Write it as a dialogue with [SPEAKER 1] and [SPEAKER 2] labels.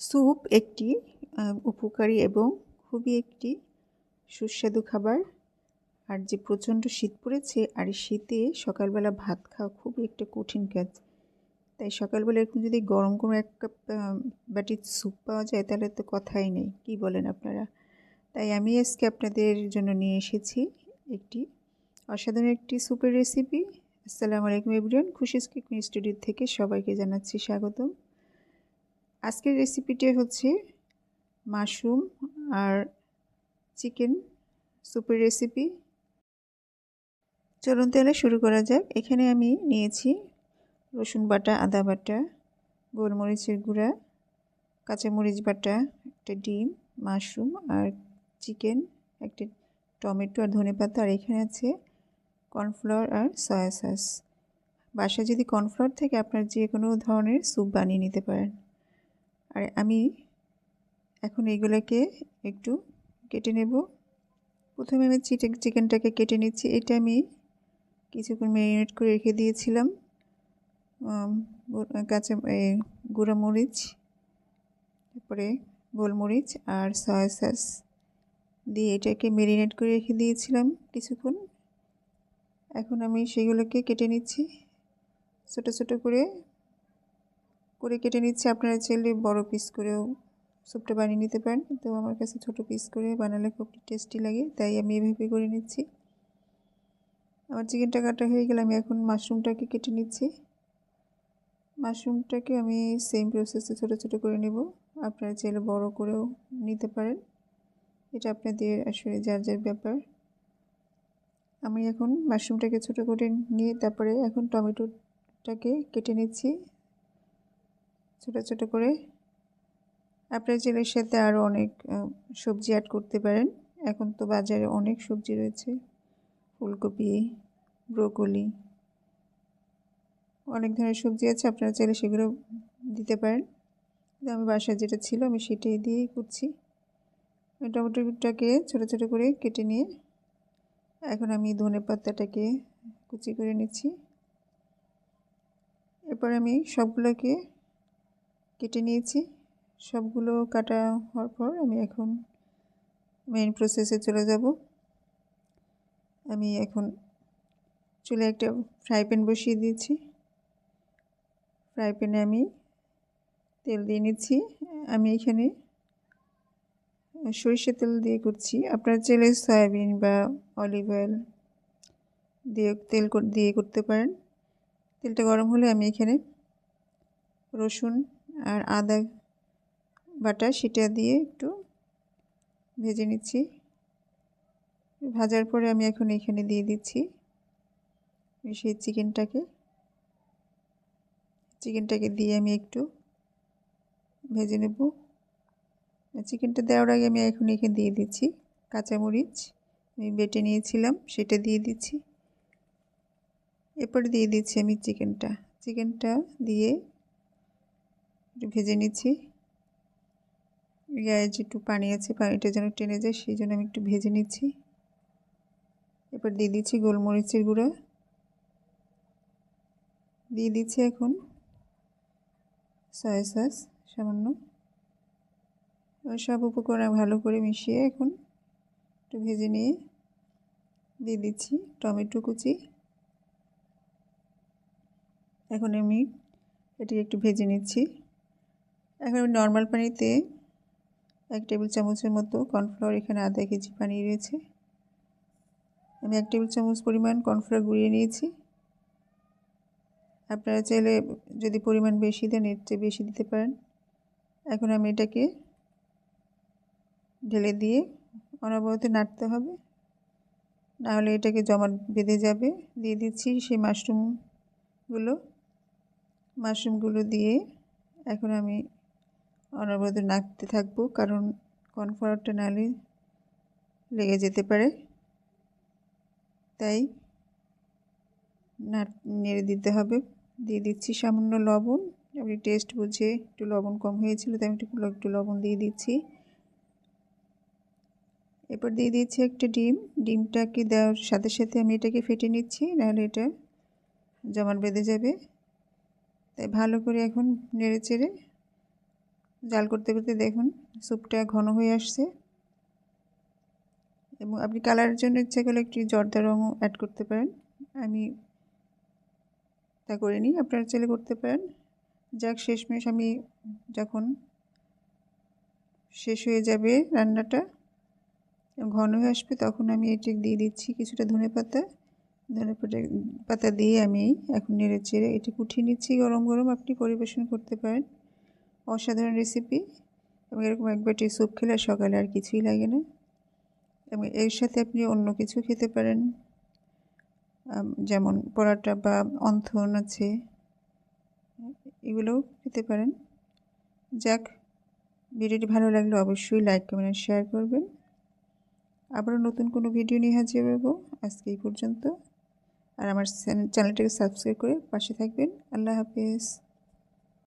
[SPEAKER 1] Soup একটি উপকারী এবং খুবই একটি সুস্বাদু খাবার। আর যে প্রচণ্ড শীত পড়েছে, আর শীতে সকালবেলা ভাত খাওয়া খুবই একটা কঠিন কাজ। তাই সকালবেলা এরকম যদি গরম গরম এক কাপ বাটির স্যুপ পাওয়া যায়, তাহলে তো কথাই নেই, কি বলেন আপনারা? তাই আমি আজকে আপনাদের জন্য নিয়ে এসেছি একটি অসাধারণ একটি স্যুপের রেসিপি আসসালামু আলাইকুম এভরিওয়ান খুশিস কুকিং স্টুডিও থেকে সবাইকে জানাচ্ছি স্বাগতম। আজকের রেসিপিটি হচ্ছে মাশরুম আর চিকেন স্যুপের রেসিপি চলুন তাহলে শুরু করা যাক। এখানে আমি নিয়েছি রসুন বাটা, আদা বাটা, গোলমরিচের গুঁড়া, কাঁচামরিচ বাটা, একটা ডিম, মাশরুম আর চিকেন একটা টমেটো আর ধনে পাতা। আর এখানে আছে কর্নফ্লাওয়ার আর সয়া সস বাসায় যদি কর্নফ্লাওয়ার থাকে, আপনার যে কোনো ধরনের স্যুপ বানিয়ে নিতে পারেন। আর আমি এখন এইগুলোকে একটু কেটে নেব। প্রথমে আমি চিটে চিকেনটাকে কেটে নিচ্ছি। এটা আমি কিছুক্ষণ ম্যারিনেট করে রেখে দিয়েছিলাম। কাঁচা গুঁড়া মরিচ, তারপরে গোলমরিচ আর সয়া সস দিয়ে এটাকে ম্যারিনেট করে রেখে দিয়েছিলাম কিছুক্ষণ। এখন আমি সেগুলোকে কেটে নিচ্ছি। ছোটো ছোটো করে করে কেটে নিচ্ছি। আপনারা চাইলে বড় পিস করেও স্যুপটা বানিয়ে নিতে পারেন। কিন্তু আমার কাছে ছোট পিস করে বানালে খুব টেস্টি লাগে, তাই আমি এভাবে করে নিচ্ছি। আমার চিকেনটা কাটা হয়ে গেলে আমি এখন মাশরুমটাকে কেটে নিচ্ছি। মাশরুমটাকে আমি সেম প্রসেসে ছোটো ছোটো করে নেব। আপনারা চাইলে বড় করেও নিতে পারেন। এটা আপনাদের আসলে যার যার ব্যাপার। আমি এখন মাশরুমটাকে ছোটো করে নিয়ে তারপরে এখন টমেটোটাকে কেটে নিচ্ছি। ছোটো ছোটো করে। আপনার জেলের সাথে আরও অনেক সবজি অ্যাড করতে পারেন। এখন তো বাজারে অনেক সবজি রয়েছে। ফুলকপি, ব্রোকলি, অনেক ধরনের সবজি আছে। আপনারা চাইলে সেগুলো দিতে পারেন। আমি বাসায় যেটা ছিল আমি সেটাই দিয়েই করছি। টমেটোটাকে ছোটো ছোটো করে কেটে নিয়ে এখন আমি ধনে পাতাটাকে কুচি করে নিচ্ছি। এরপর আমি সবগুলোকে কেটে নিয়েছি। সবগুলো কাটা হওয়ার পর আমি এখন মেইন প্রসেসে চলে যাব। আমি এখন চুলে একটা ফ্রাই প্যান বসিয়ে দিয়েছি। ফ্রাই প্যানে আমি তেল দিয়ে নিচ্ছি। আমি এখানে সরিষার তেল দিয়ে করছি। আপনার চাইলে সয়াবিন বা অলিভ অয়েল দিয়ে তেল দিয়ে করতে পারেন। তেলটা গরম হলে আমি এখানে রসুন আর আদা বাটা সেটা দিয়ে একটু ভেজে নিচ্ছি। ভাজার পরে আমি এখন এখানে দিয়ে দিচ্ছি সেই চিকেনটাকে। চিকেনটাকে দিয়ে আমি একটু ভেজে নেব। চিকেনটা দেওয়ার আগে আমি এখন এখানে দিয়ে দিচ্ছি কাঁচামরিচ। আমি বেটে নিয়েছিলাম, সেটা দিয়ে দিচ্ছি। এরপরে দিয়ে দিচ্ছি আমি চিকেনটা। চিকেনটা দিয়ে ভেজে নিচ্ছি। গায়ে একটু পানি আছে, পানিটা যেন টেনে যায়, সেই জন্য আমি একটু ভেজে নিচ্ছি। এরপর দিয়ে দিচ্ছি গোলমরিচের গুঁড়া। দিয়ে দিচ্ছি এখন সয়া সস সামান্য। সব উপকরণ ভালো করে মিশিয়ে এখন একটু ভেজে নিয়ে দিয়ে দিচ্ছি টমেটো কুচি। এখন আমি এটি একটু ভেজে নিচ্ছি। এখন আমি নর্মাল পানিতে এক টেবিল চামচের মতো কর্নফ্লাওয়ার এখানে আধা কেজি পানি রয়েছে। আমি এক টেবিল চামচ পরিমাণ কর্নফ্লাওয়ার গুঁড়িয়ে নিয়েছি। আপনারা চাইলে যদি পরিমাণ বেশি দেন, এর চেয়ে বেশি দিতে পারেন। এখন আমি এটাকে ঢেলে দিয়ে অনবরত নাড়তে হবে। নাহলে এটাকে জমা বেঁধে যাবে। দিয়ে দিচ্ছি সেই মাশরুমগুলো মাশরুমগুলো দিয়ে এখন আমি অনবরত নাড়তে থাকব, কারণ কর্নফ্লাওয়ারটা নালে লেগে যেতে পারে। তাই নেড়ে দিতে হবে। দিয়ে দিচ্ছি সামান্য লবণ। আপনি টেস্ট বুঝে একটু লবণ কম হয়েছিল, তাই আমি একটু একটু লবণ দিয়ে দিচ্ছি। এরপর দিয়ে দিচ্ছি একটা ডিম। ডিমটাকে দেওয়ার সাথে সাথে আমি এটাকে ফেটে নিচ্ছি, নাহলে এটা জমাট বেঁধে যাবে। তাই ভালো করে এখন নেড়ে চেড়ে জাল করতে করতে দেখুন, স্যুপটা ঘন হয়ে আসছে। এবং আপনি কালারের জন্য ইচ্ছে করলে একটি জর্দা রঙও অ্যাড করতে পারেন। আমি তা করে নিই, আপনারা চাইলে করতে পারেন। যাক, শেষমেশ আমি যখন শেষ হয়ে যাবে রান্নাটা, ঘন হয়ে আসবে, তখন আমি এটি দিয়ে দিচ্ছি কিছুটা ধনে পাতা। ধনে পাতা দিয়ে আমি এখন নেড়ে চেড়ে এটি কুঠিয়ে নিচ্ছি। গরম গরম আপনি পরিবেশন করতে পারেন। অসাধারণ রেসিপি এবং এরকম এক বাটি স্যুপ খেলে সকালে আর কিছুই লাগে না। এবং এর সাথে আপনি অন্য কিছু খেতে পারেন। যেমন পরাটা বা অন্থন আছে, এগুলোও খেতে পারেন। যাক, ভিডিওটি ভালো লাগলে অবশ্যই লাইক কমেন্ট আর শেয়ার করবেন। আবারও নতুন কোনো ভিডিও নিয়ে হাজির হব। আজকে এই পর্যন্ত। আর আমার চ্যানেলটাকে সাবস্ক্রাইব করে পাশে থাকবেন। আল্লাহ হাফেজ।